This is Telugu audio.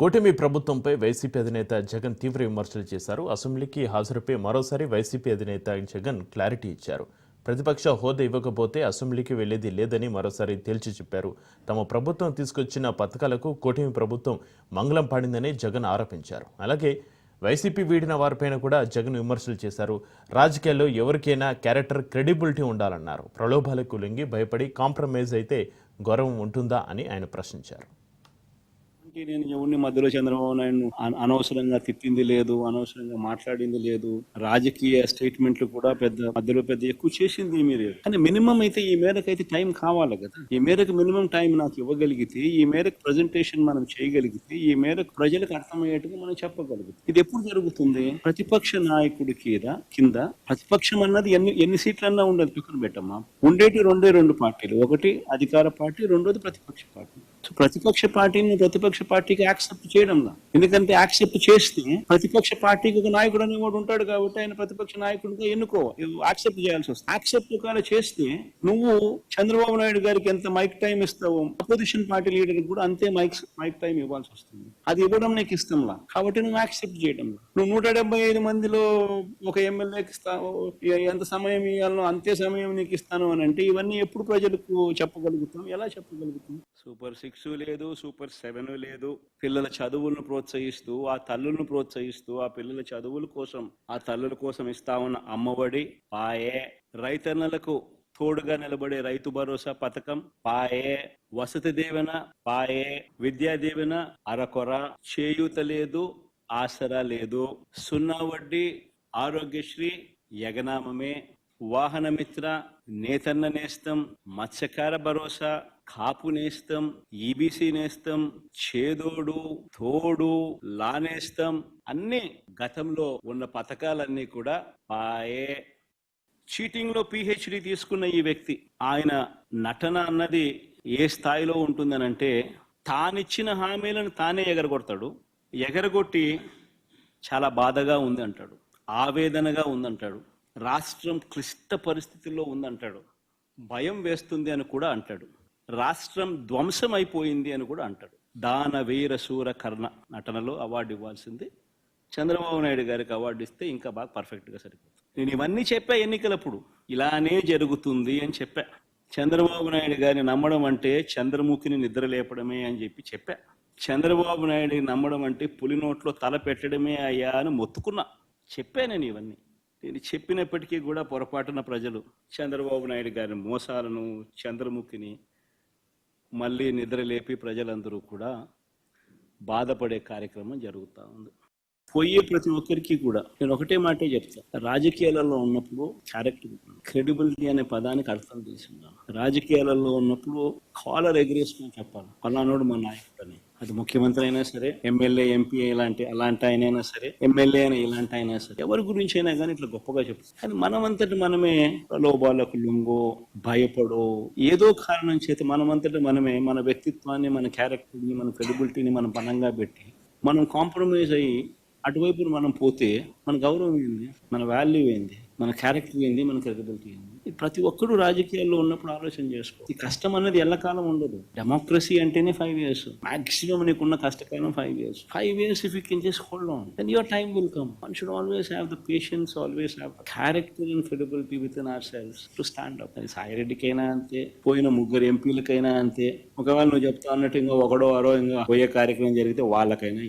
కూటమి ప్రభుత్వంపై వైసీపీ అధినేత జగన్ తీవ్ర విమర్శలు చేశారు. అసెంబ్లీకి హాజరుపై మరోసారి వైసీపీ అధినేత జగన్ క్లారిటీ ఇచ్చారు. ప్రతిపక్ష హోదా ఇవ్వకపోతే అసెంబ్లీకి వెళ్ళేది లేదని మరోసారి తేల్చి చెప్పారు. తమ ప్రభుత్వం తీసుకొచ్చిన పథకాలకు కూటమి ప్రభుత్వం మంగళం పాడిందని జగన్ ఆరోపించారు. అలాగే వైసీపీ వీడిన వారిపైన కూడా జగన్ విమర్శలు చేశారు. రాజకీయాల్లో ఎవరికైనా క్యారెక్టర్ క్రెడిబిలిటీ ఉండాలన్నారు. ప్రలోభాలకు లొంగి భయపడి కాంప్రమైజ్ అయితే గౌరవం ఉంటుందా అని ఆయన ప్రశ్నించారు. అంటే నేను ఎవరిని మధ్యలో చంద్రబాబు నాయుడు అనవసరంగా తిట్టింది లేదు అనవసరంగా మాట్లాడింది లేదు. రాజకీయ స్టేట్మెంట్లు కూడా పెద్ద మధ్యలో పెద్ద ఎక్కువ చేసింది ఏమీ లేదు కానీ మినిమం అయితే ఈ మేరకు అయితే టైం కావాలి కదా. ఈ మేరకు మినిమం టైం నాకు ఇవ్వగలిగితే ఈ మేరకు ప్రజెంటేషన్ మనం చేయగలిగితే ఈ మేరకు ప్రజలకు అర్థమయ్యేట్టుగా మనం చెప్పగలుగుతాం. ఇది ఎప్పుడు జరుగుతుంది? ప్రతిపక్ష నాయకుడి కింద కింద ప్రతిపక్షం అన్నది ఎన్ని ఎన్ని సీట్లన్నా ఉండదు. పక్కన పెట్టమ్మా. ఉండేటి రెండే రెండు పార్టీలు. ఒకటి అధికార పార్టీ రెండోది ప్రతిపక్ష పార్టీ. సో ప్రతిపక్ష పార్టీని ప్రతిపక్ష పార్టీకి యాక్సెప్ట్ చేయడంలా ఎందుకంటే యాక్సెప్ట్ చేస్తే ప్రతిపక్ష పార్టీకి ఒక నాయకుడు అనేవాడు ఉంటాడు కాబట్టి ఆయన ప్రతిపక్ష నాయకుడిగా ఎన్నుకో యాక్సెప్ట్ చేయాల్సి వస్తుంది. యాక్సెప్ట్ కానీ చేస్తే నువ్వు చంద్రబాబు నాయుడు గారికి ఎంత మైక్ టైం ఇస్తావో అపోజిషన్ పార్టీ లీడర్ కూడా అంతే మైక్ మైక్ టైం ఇవ్వాల్సి వస్తుంది. అది ఇవ్వడం నీకు ఇష్టంలా కాబట్టి నువ్వు యాక్సెప్ట్ చేయడం నువ్వు నూట డెబ్బై ఐదు మందిలో ఒక ఎమ్మెల్యేకి ఇస్తావు ఎంత సమయం ఇవ్వాలో అంతే సమయం నీకు ఇస్తాను అని అంటే ఇవన్నీ ఎప్పుడు ప్రజలకు చెప్పగలుగుతాం? ఎలా చెప్పగలుగుతాం? సూపర్ సిక్స్ సిక్స్ లేదు సూపర్ సెవెన్ లేదు. పిల్లల చదువులను ప్రోత్సహిస్తూ ఆ తల్లులను ప్రోత్సహిస్తూ ఆ పిల్లల చదువుల కోసం ఆ తల్లుల కోసం ఇస్తా ఉన్న అమ్మఒడి పాయే. రైతన్నలకు తోడుగా నిలబడే రైతు భరోసా పథకం పాయే. వసతి దీవెన పాయే. విద్యా దీవెన అరకొర. చేయూత లేదు ఆసరా లేదు. సున్నా వడ్డీ ఆరోగ్యశ్రీ యగనామమే. వాహనమిత్ర నేతన్న నేస్తం మత్స్యకార భరోసా కాపు నేస్తం ఈబీసీ నేస్తం చేదోడు తోడు లానేస్తం అన్ని గతంలో ఉన్న పథకాలన్నీ కూడా పాయే. చీటింగ్లో పిహెచ్డి తీసుకున్న ఈ వ్యక్తి ఆయన నటన అన్నది ఏ స్థాయిలో ఉంటుందనంటే తానిచ్చిన హామీలను తానే ఎగరగొడతాడు. ఎగరగొట్టి చాలా బాధగా ఉంది అంటాడు ఆవేదనగా ఉందంటాడు. రాష్ట్రం క్లిష్ట పరిస్థితుల్లో ఉందంటాడు. భయం వేస్తుంది అని కూడా అంటాడు. రాష్ట్రం ధ్వంసం అయిపోయింది అని కూడా అంటాడు. దాన వీర శూర కర్ణ నటనలో అవార్డు ఇవ్వాల్సింది చంద్రబాబు నాయుడు గారికి అవార్డు ఇస్తే ఇంకా బాగా పర్ఫెక్ట్గా సరిపోతుంది. నేను ఇవన్నీ చెప్పా ఎన్నికలప్పుడు. ఇలానే జరుగుతుంది అని చెప్పా. చంద్రబాబు నాయుడు గారిని నమ్మడం అంటే చంద్రముఖిని నిద్ర లేపడమే అని చెప్పి చెప్పా. చంద్రబాబు నాయుడిని నమ్మడం అంటే పులి నోట్లో తల పెట్టడమే అయ్యా అని మొత్తుకున్నా. చెప్పా నేను ఇవన్నీ. నేను చెప్పినప్పటికీ కూడా పొరపాటున ప్రజలు చంద్రబాబు నాయుడు గారి మోసాలను చంద్రముఖిని మళ్ళీ నిద్ర లేపి ప్రజలందరూ కూడా బాధపడే కార్యక్రమం జరుగుతూ ఉంది. పోయే ప్రతి ఒక్కరికి కూడా నేను ఒకటే మాటే చెప్తా. రాజకీయాలలో ఉన్నప్పుడు క్యారెక్టర్ క్రెడిబిలిటీ అనే పదానికి అర్థం తీసుకున్నాను రాజకీయాలలో ఉన్నప్పుడు కాలర్ ఎగ్రేసుకుని చెప్పాలి. పలానోడు మా నాయకుడు అని అది ముఖ్యమంత్రి అయినా సరే ఎమ్మెల్యే ఎంపీ ఇలాంటి అలాంటి అయినా సరే ఎమ్మెల్యే అయినా ఇలాంటి అయినా సరే ఎవరి గురించి అయినా కానీ ఇట్లా గొప్పగా చెప్తారు కానీ మనమంతటి మనమే లోబాలకు లొంగో భయపడో ఏదో కారణం చేత మనమంతటి మనమే మన వ్యక్తిత్వాన్ని మన క్యారెక్టర్ని మన క్రెడిబిలిటీని మనం బలంగా పెట్టి మనం కాంప్రమైజ్ అయ్యి అటువైపు మనం పోతే మన గౌరవం ఏంది? మన వాల్యూ ఏంది? మన క్యారెక్టర్ ఏంది? మన క్రెడిబిలిటీ ఏంది? ప్రతి ఒక్కరు రాజకీయాల్లో ఉన్నప్పుడు ఆలోచన చేసుకో. ఈ కష్టం అనేది ఎల్లకాలం ఉండదు. డెమోక్రసీ అంటేనే ఫైవ్ ఇయర్స్ మాక్సిమం నీకున్న కష్టకాలం five years five years if you can just hold on then your time will come one should always have the patience always have character and credibility within ourselves to stand up అది సాయిరెడ్డికైనా అంతే పోయిన ముగ్గురు ఎంపీలకైనా అంతే. ఒకవేళ నువ్వు చెప్తా అన్నట్టు ఇంకా ఒకడో అరో ఇంకా పోయే కార్యక్రమం జరిగితే వాళ్ళకైనా